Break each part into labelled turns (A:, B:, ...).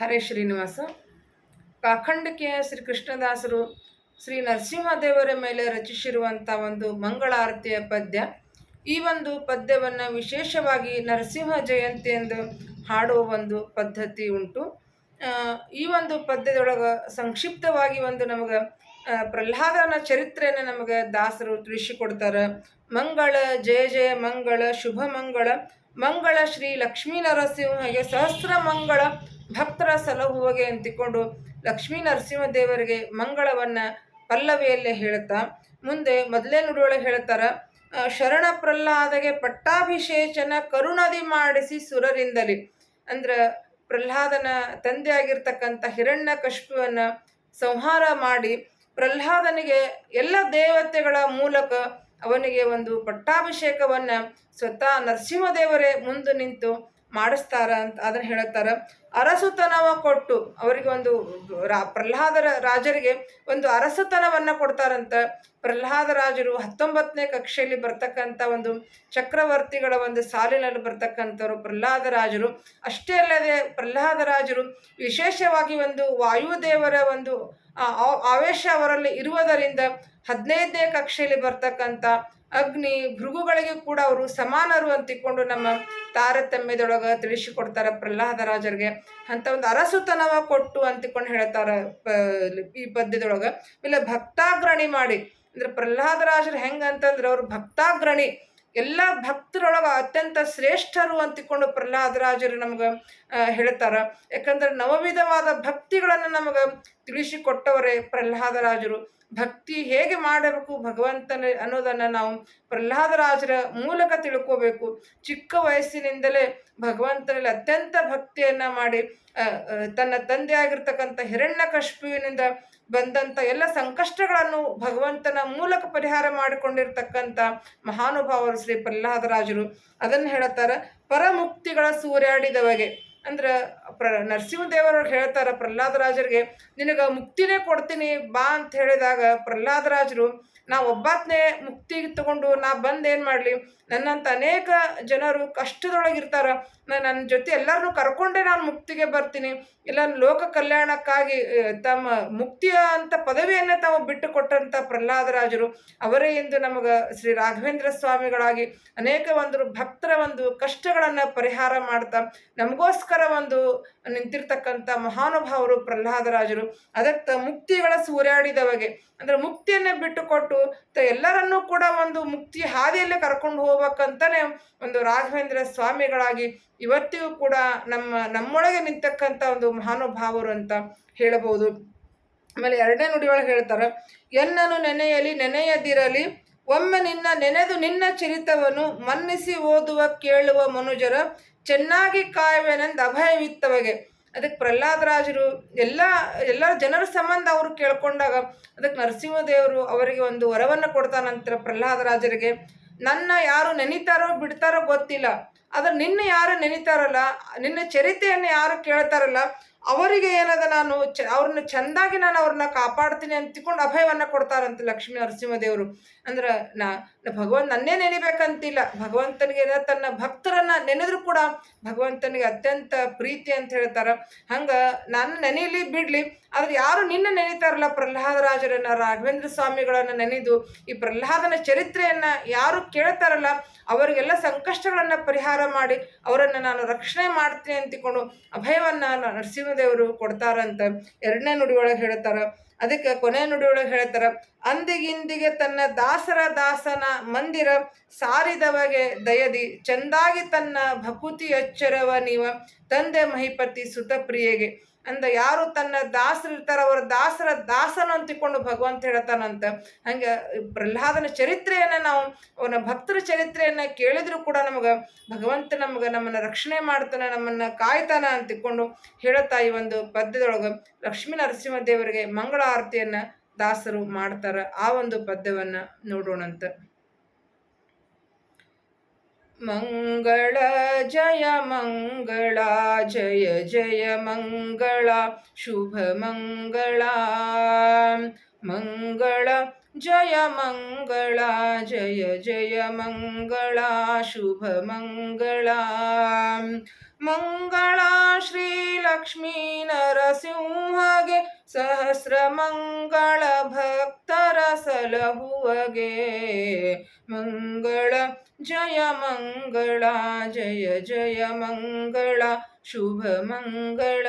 A: ಹರೇ ಶ್ರೀನಿವಾಸ. ಕಾಖಂಡಕಿಯ ಶ್ರೀ ಕೃಷ್ಣದಾಸರು ಶ್ರೀ ನರಸಿಂಹದೇವರ ಮೇಲೆ ರಚಿಸಿರುವಂಥ ಒಂದು ಮಂಗಳಾರತಿಯ ಪದ್ಯ. ಈ ಒಂದು ಪದ್ಯವನ್ನು ವಿಶೇಷವಾಗಿ ನರಸಿಂಹ ಜಯಂತಿ ಎಂದು ಹಾಡುವ ಒಂದು ಪದ್ಧತಿ ಉಂಟು. ಈ ಒಂದು ಪದ್ಯದೊಳಗೆ ಸಂಕ್ಷಿಪ್ತವಾಗಿ ಒಂದು ನಮಗೆ ಪ್ರಹ್ಲಾದನ ಚರಿತ್ರೆಯನ್ನು ನಮಗೆ ದಾಸರು ತಿಳಿಸಿಕೊಡ್ತಾರೆ. ಮಂಗಳ, ಜಯ ಜಯ, ಮಂಗಳ, ಶುಭ, ಮಂಗಳ ಮಂಗಳ ಶ್ರೀ ಲಕ್ಷ್ಮೀ ನರಸಿಂಹಗೆ ಸಹಸ್ರ ಮಂಗಳ ಭಕ್ತರ ಸಲಹುವಗೆ ಅಂತಿಕೊಂಡು ಲಕ್ಷ್ಮೀ ನರಸಿಂಹ ದೇವರಿಗೆ ಮಂಗಳವನ್ನ ಪಲ್ಲವಿಯಲ್ಲೇ ಹೇಳುತ್ತಾ, ಮುಂದೆ ಮೊದಲೇ ನುಡಿಯೊಳಗೆ ಹೇಳ್ತಾರ ಶರಣ ಪ್ರಹ್ಲಾದಗೆ ಪಟ್ಟಾಭಿಷೇಚನ ಕರುಣದಿ ಮಾಡಿಸಿ ಸುರರಿಂದಲಿ. ಅಂದ್ರ ಪ್ರಹ್ಲಾದನ ತಂದೆ ಆಗಿರ್ತಕ್ಕಂಥ ಹಿರಣ್ಯ ಕಶ್ಪುವನ್ನ ಸಂಹಾರ ಮಾಡಿ ಪ್ರಹ್ಲಾದನಿಗೆ ಎಲ್ಲ ದೇವತೆಗಳ ಮೂಲಕ ಅವನಿಗೆ ಒಂದು ಪಟ್ಟಾಭಿಷೇಕವನ್ನ ಸ್ವತಃ ನರಸಿಂಹದೇವರೇ ಮುಂದೆ ನಿಂತು ಮಾಡಿಸ್ತಾರ ಅಂತ ಅದನ್ನ ಹೇಳುತ್ತಾರ. ಅರಸುತನವ ಕೊಟ್ಟು ಅವರಿಗೆ ಒಂದು ಪ್ರಹ್ಲಾದರ ರಾಜರಿಗೆ ಒಂದು ಅರಸುತನವನ್ನು ಕೊಡ್ತಾರಂತ. ಪ್ರಹ್ಲಾದ ರಾಜರು ಹತ್ತೊಂಬತ್ತನೇ ಕಕ್ಷೆಯಲ್ಲಿ ಬರ್ತಕ್ಕಂಥ ಒಂದು ಚಕ್ರವರ್ತಿಗಳ ಒಂದು ಸಾಲಿನಲ್ಲಿ ಬರ್ತಕ್ಕಂಥವ್ರು ಪ್ರಹ್ಲಾದ ರಾಜರು. ಅಷ್ಟೇ ಅಲ್ಲದೆ ಪ್ರಹ್ಲಾದ ರಾಜರು ವಿಶೇಷವಾಗಿ ಒಂದು ವಾಯುದೇವರ ಒಂದು ಆವೇಶ ಅವರಲ್ಲಿ ಇರುವುದರಿಂದ ಹದಿನೈದನೇ ಕಕ್ಷೆಯಲ್ಲಿ ಬರ್ತಕ್ಕಂಥ ಅಗ್ನಿ ಭೃಗುಗಳಿಗೆ ಕೂಡ ಅವರು ಸಮಾನರು ಅಂತಿಕೊಂಡು ನಮ್ಮ ತಾರತಮ್ಯದೊಳಗೆ ತಿಳಿಸಿಕೊಡ್ತಾರೆ ಪ್ರಹ್ಲಾದ ರಾಜರಿಗೆ ಅಂತ ಒಂದು ಅರಸುತನವ ಕೊಟ್ಟು ಅಂತಿಕೊಂಡು ಹೇಳ್ತಾರೆ ಈ ಪದ್ಯದೊಳಗೆ. ಇಲ್ಲ, ಭಕ್ತಾಗ್ರಣಿ ಮಾಡಿ. ಅಂದ್ರೆ ಪ್ರಹ್ಲಾದ ರಾಜರು ಹೆಂಗಂತಂದ್ರೆ ಅವ್ರು ಭಕ್ತಾಗ್ರಣಿ. ಎಲ್ಲ ಭಕ್ತರೊಳಗ ಅತ್ಯಂತ ಶ್ರೇಷ್ಠರು ಅಂತಿಕೊಂಡು ಪ್ರಹ್ಲಾದರಾಜರು ನಮ್ಗೆ ಹೇಳ್ತಾರ. ಯಾಕಂದ್ರೆ ನವವಿಧವಾದ ಭಕ್ತಿಗಳನ್ನು ನಮಗೆ ತಿಳಿಸಿಕೊಟ್ಟವರೇ ಪ್ರಹ್ಲಾದರಾಜರು. ಭಕ್ತಿ ಹೇಗೆ ಮಾಡಬೇಕು ಭಗವಂತನ ಅನ್ನೋದನ್ನ ನಾವು ಪ್ರಹ್ಲಾದರಾಜರ ಮೂಲಕ ತಿಳ್ಕೋಬೇಕು. ಚಿಕ್ಕ ವಯಸ್ಸಿನಿಂದಲೇ ಭಗವಂತನಲ್ಲಿ ಅತ್ಯಂತ ಭಕ್ತಿಯನ್ನ ಮಾಡಿ ತನ್ನ ತಂದೆ ಆಗಿರ್ತಕ್ಕಂಥ ಹಿರಣ್ಯ ಕಶ್ಪುವಿನಿಂದ ಬಂದಂತ ಎಲ್ಲ ಸಂಕಷ್ಟಗಳನ್ನು ಭಗವಂತನ ಮೂಲಕ ಪರಿಹಾರ ಮಾಡಿಕೊಂಡಿರ್ತಕ್ಕಂಥ ಮಹಾನುಭಾವರು ಶ್ರೀ ಪ್ರಹ್ಲಾದರಾಜರು ಅದನ್ನು ಹೇಳುತ್ತಾರೆ ಪರಮುಕ್ತಿಗಳ ಸೂರ್ಯಾಡಿದವಗೆ ಅಂದ್ರೆ ಪ್ರ ನರಸಿಂಹದೇವರು ಹೇಳ್ತಾರ ಪ್ರಹ್ಲಾದರಾಜರಿಗೆ, ನಿನಗೆ ಮುಕ್ತಿನೇ ಕೊಡ್ತೀನಿ, ಬಾ ಅಂತ ಹೇಳಿದಾಗ ಪ್ರಹ್ಲಾದರಾಜರು, ನಾ ಒಬ್ಬಾತ್ನೇ ಮುಕ್ತಿ ತಗೊಂಡು ನಾ ಬಂದು ಏನು ಮಾಡಲಿ? ನನ್ನಂತ ಅನೇಕ ಜನರು ಕಷ್ಟದೊಳಗಿರ್ತಾರ, ನಾ ನನ್ನ ಜೊತೆ ಎಲ್ಲರನ್ನೂ ಕರ್ಕೊಂಡೇ ನಾನು ಮುಕ್ತಿಗೆ ಬರ್ತೀನಿ ಇಲ್ಲ, ಲೋಕ ಕಲ್ಯಾಣಕ್ಕಾಗಿ ತಮ್ಮ ಮುಕ್ತಿಯ ಅಂತ ಪದವಿಯನ್ನು ತಾವು ಬಿಟ್ಟು ಕೊಟ್ಟಂತ ಪ್ರಹ್ಲಾದರಾಜರು, ಅವರೇ ಇಂದು ನಮಗೆ ಶ್ರೀ ರಾಘವೇಂದ್ರ ಸ್ವಾಮಿಗಳಾಗಿ ಅನೇಕ ಒಂದು ಭಕ್ತರ ಒಂದು ಕಷ್ಟಗಳನ್ನು ಪರಿಹಾರ ಮಾಡ್ತಾ, ನಮಗೋಸ್ಕರ ಒಂದು ನಿಂತಿರ್ತಕ್ಕಂಥ ಮಹಾನುಭಾವರು ಪ್ರಹ್ಲಾದರಾಜರು, ಅದಕ್ಕೆ ಮುಕ್ತಿಗಳ ಸೂರ್ಯಾಡಿದವಾಗೆ ಅಂದ್ರೆ ಮುಕ್ತಿಯನ್ನೇ ಬಿಟ್ಟುಕೊಟ್ಟು ಎಲ್ಲರನ್ನೂ ಕೂಡ ಒಂದು ಮುಕ್ತಿ ಹಾದಿಯಲ್ಲೇ ಕರ್ಕೊಂಡು ಹೋಗ್ಬೇಕಂತಾನೆ ಒಂದು ರಾಘವೇಂದ್ರ ಸ್ವಾಮಿಗಳಾಗಿ ಇವತ್ತಿಗೂ ಕೂಡ ನಮ್ಮ, ನಮ್ಮೊಳಗೆ ನಿಂತಕ್ಕಂಥ ಒಂದು ಮಹಾನುಭಾವರು ಅಂತ ಹೇಳಬಹುದು. ಆಮೇಲೆ ಎರಡನೇ ನುಡಿಯೊಳಗೆ ಹೇಳ್ತಾರೆ, ಎನ್ನನು ನೆನೆಯಲಿ ನೆನೆಯದಿರಲಿ, ಒಮ್ಮೆ ನಿನ್ನ ನೆನೆದು ನಿನ್ನ ಚರಿತವನ್ನು ಮನ್ನಿಸಿ ಓದುವ ಕೇಳುವ ಮನುಜರ ಚೆನ್ನಾಗಿ ಕಾಯುವೆನೆಂದು ಅಭಯವಿತ್ತವಗೆ. ಅದಕ್ಕೆ ಪ್ರಹ್ಲಾದರಾಜರು ಎಲ್ಲ ಎಲ್ಲ ಜನರ ಸಂಬಂಧ ಅವರು ಕೇಳ್ಕೊಂಡಾಗ ಅದಕ್ಕೆ ನರಸಿಂಹದೇವರು ಅವರಿಗೆ ಒಂದು ವರವನ್ನು ಕೊಡ್ತಾನಂತರ ಪ್ರಹ್ಲಾದರಾಜರಿಗೆ ನನ್ನ ಯಾರು ನೆನಿತಾರೋ ಬಿಡ್ತಾರೋ ಗೊತ್ತಿಲ್ಲ, ಆದ್ರೆ ನಿನ್ನ ಯಾರು ನೆನಿತಾರಲ್ಲ, ನಿನ್ನ ಚರಿತೆಯನ್ನು ಯಾರು ಕೇಳ್ತಾರಲ್ಲ ಅವರಿಗೆ ಏನದ ನಾನು ಚ, ಅವ್ರನ್ನ ಚೆಂದಾಗಿ ನಾನು ಅವ್ರನ್ನ ಕಾಪಾಡ್ತೀನಿ ಅಂತಿಕೊಂಡು ಅಭಯವನ್ನ ಕೊಡ್ತಾರಂತ ಲಕ್ಷ್ಮೀ ನರಸಿಂಹದೇವರು. ಅಂದ್ರೆ ನಾ ಭಗವಂತ ನನ್ನೇ ನೆನಿಬೇಕಂತಿಲ್ಲ. ಭಗವಂತನಿಗೆ ತನ್ನ ಭಕ್ತರನ್ನ ನೆನೆದ್ರು ಕೂಡ ಭಗವಂತನಿಗೆ ಅತ್ಯಂತ ಪ್ರೀತಿ ಅಂತ ಹೇಳ್ತಾರೆ. ಹಂಗ ನಾನು ನೆನೆಯಲಿ ಬಿಡ್ಲಿ ಆದ್ರೆ ಯಾರು ನಿನ್ನ ನೆನೀತಾರಲ್ಲ? ಪ್ರಹ್ಲಾದರಾಜರನ್ನ, ರಾಘವೇಂದ್ರ ಸ್ವಾಮಿಗಳನ್ನ ನೆನೆದು ಈ ಪ್ರಹ್ಲಾದನ ಚರಿತ್ರೆಯನ್ನ ಯಾರು ಕೇಳ್ತಾರಲ್ಲ, ಅವರಿಗೆಲ್ಲ ಸಂಕಷ್ಟಗಳನ್ನ ಪರಿಹಾರ ಮಾಡಿ ಅವರನ್ನ ನಾನು ರಕ್ಷಣೆ ಮಾಡ್ತೀನಿ ಅಂತಿಕೊಂಡು ಅಭಯವನ್ನ ನರಸಿಂಹದೇವರು ಕೊಡ್ತಾರಂತ ಎರಡನೇ ನುಡಿಯೊಳಗೆ ಹೇಳ್ತಾರ. ಅದಕ್ಕೆ ಕೊನೆ ನುಡಿಯೊಳಗೆ ಹೇಳ್ತಾರ, ಅಂದಿಗಿಂದಿಗೆ ತನ್ನ ದಾಸರ ದಾಸನ ಮಂದಿರ ಸಾರಿದವಗೆ ದಯದಿ, ಚಂದಾಗಿ ತನ್ನ ಭಕುತಿ ಎಚ್ಚರವ ನೀವ ತಂದೆ ಮಹಿಪತಿ ಸುತಪ್ರಿಯೆಗೆ. ಅಂದ ಯಾರು ತನ್ನ ದಾಸರು ಇರ್ತಾರ ಅವರ ದಾಸರ ದಾಸನ ಅಂತಿಕೊಂಡು ಭಗವಂತ ಹೇಳ್ತಾನಂತ. ಹಂಗೆ ಪ್ರಹ್ಲಾದನ ಚರಿತ್ರೆಯನ್ನು ನಾವು, ಅವನ ಭಕ್ತರ ಚರಿತ್ರೆಯನ್ನು ಕೇಳಿದ್ರು ಕೂಡ ನಮಗೆ ಭಗವಂತ ನಮಗೆ ನಮ್ಮನ್ನ ರಕ್ಷಣೆ ಮಾಡ್ತಾನ, ನಮ್ಮನ್ನ ಕಾಯ್ತಾನ ಅಂತಿಕೊಂಡು ಹೇಳುತ್ತಾ ಈ ಒಂದು ಪದ್ಯದೊಳಗೆ, ಲಕ್ಷ್ಮೀ ನರಸಿಂಹ ದೇವರಿಗೆ ಮಂಗಳ ಆರತಿಯನ್ನು ದಾಸರು ಮಾಡ್ತಾರ ಆ ಒಂದು ಪದ್ಯವನ್ನ ನೋಡೋಣಂತ. ಮಂಗಳ ಜಯ ಮಂಗಳ ಜಯ ಜಯ ಮಂಗಳ ಶುಭ ಮಂಗಳ ಮಂಗಳ ಜಯ ಮಂಗಳ ಜಯ ಜಯ ಮಂಗಳ ಶುಭ ಮಂಗಳ ಮಂಗಳ ಶ್ರೀ ಲಕ್ಷ್ಮೀ ಜಯ ಮಂಗಳ, ಜಯ ಜಯ ಮಂಗಳ, ಶುಭ ಮಂಗಳ.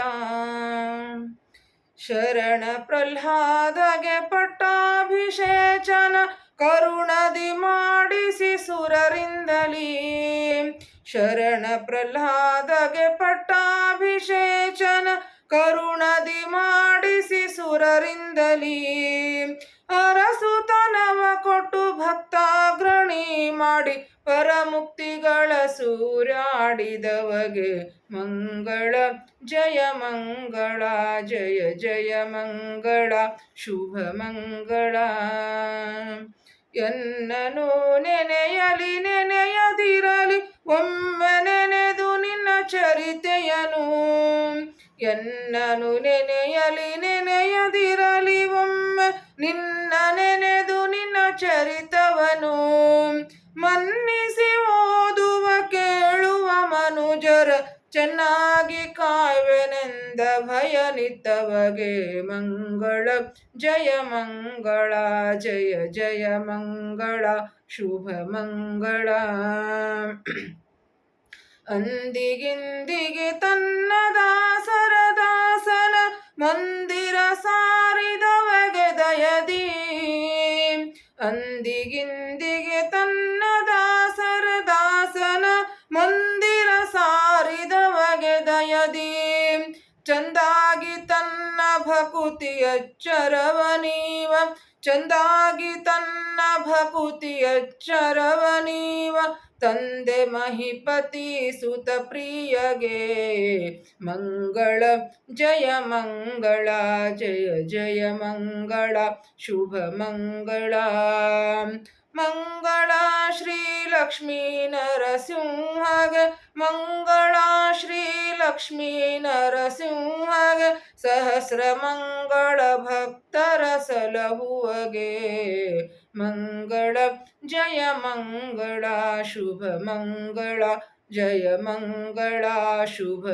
A: ಶರಣ ಪ್ರಹ್ಲಾದಗೆ ಪಟ್ಟಾಭಿಷೇಚನ ಕರುಣದಿ ಮಾಡಿಸಿ ಸುರರಿಂದಲೀ. ಶರಣ ಪ್ರಹ್ಲಾದಗೆ ಪಟ್ಟಾಭಿಷೇಚನ ಕರುಣದಿ ಮಾಡಿಸಿ ಸುರರಿಂದಲೀ. ಅರಸುತನವ ಕೊಟ್ಟು ಭಕ್ತಾಗ್ರಣಿ ಮಾಡಿ ಪರಮುಕ್ತಿಗಳ ಸೂರಾಡಿದವಗೆ ಮಂಗಳ, ಜಯ ಮಂಗಳ, ಜಯ ಜಯ ಮಂಗಳ, ಶುಭ ಮಂಗಳ. ಎನ್ನನು ನೆನೆಯಲಿ ನೆನೆಯದಿರಲಿ, ಒಮ್ಮೆ ನೆನೆದು ನಿನ್ನ ಚರಿತೆಯನು. ಎನ್ನನು ನೆನೆಯಲಿ ನೆನೆಯದಿರಲಿ, ಒಮ್ಮೆ ನಿನ್ನ ನೆನೆದು ನಿನ್ನ ಚರಿತವನು ಮನುಜರ ಚೆನ್ನಾಗಿ ಭಯ ನಿತ್ತವಗೆ ಮಂಗಳ. ಜಯ ಮಂಗಳ, ಜಯ ಜಯ ಮಂಗಳ, ಶುಭ ಮಂಗಳ. ಅಂದಿಗಿಂದಿಗೆ ತನ್ನ ದಾಸರ ದಾಸನ ಮಂದಿರ ಸಾರಿದವಗೆ ದಯದಿ. ಅಂದಿಗಿಂದಿಗೆ ಭಕುತಿಯ ಚರವನೀವ ಚಂದಾಗಿ ತನ್ನ ಭಕುತಿಯ ಚರವನೀವ ತಂದೆ ಮಹಿಪತಿ ಸುತ ಪ್ರಿಯಗೆ ಮಂಗಳ ಜಯ ಮಂಗಳ ಜಯ ಜಯ ಮಂಗಳ ಶುಭ ಮಂಗಳ ಮಂಗಳ ಶ್ರೀ ಲಕ್ಷ್ಮೀ ನರಸಿಂಹಗ ಮಂಗಳ ಶ್ರೀ ಲಕ್ಷ್ಮೀ ನರಸಿಂಹಗ ಸಹಸ್ರ ಮಂಗಳ ಭಕ್ತರ ಸಲಹುವಗೆ ಮಂಗಳ ಜಯ ಮಂಗಳ ಶುಭ ಮಂಗಳ ಜಯ ಮಂಗಳ ಶುಭ